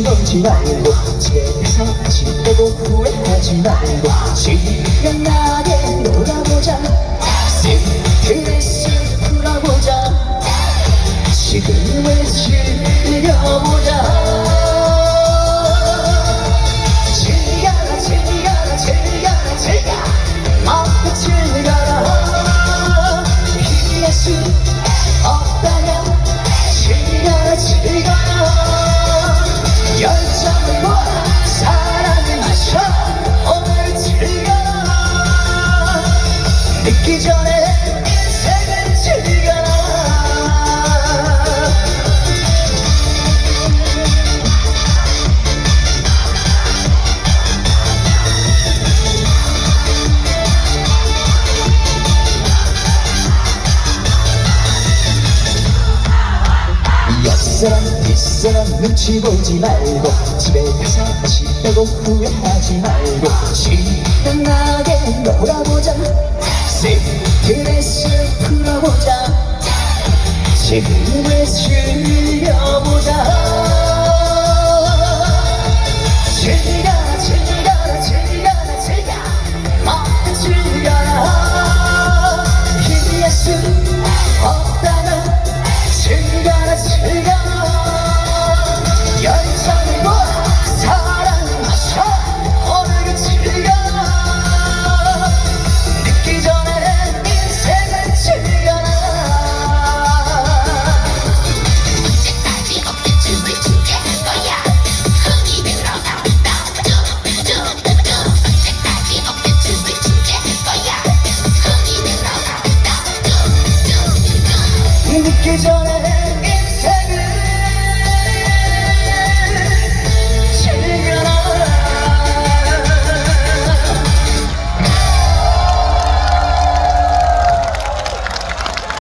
보지 말고 집 빼고 후회하지 말고 시간나게 놀아보자. 스트레스 풀어보자. 지금을 즐겨보자 사람 뒷사람 눈치 보지 말고 집에 가서 집 빼고 후회하지 말고 신나게 놀아보자. 스트레스 풀어보자. 지금을 즐겨 জোরে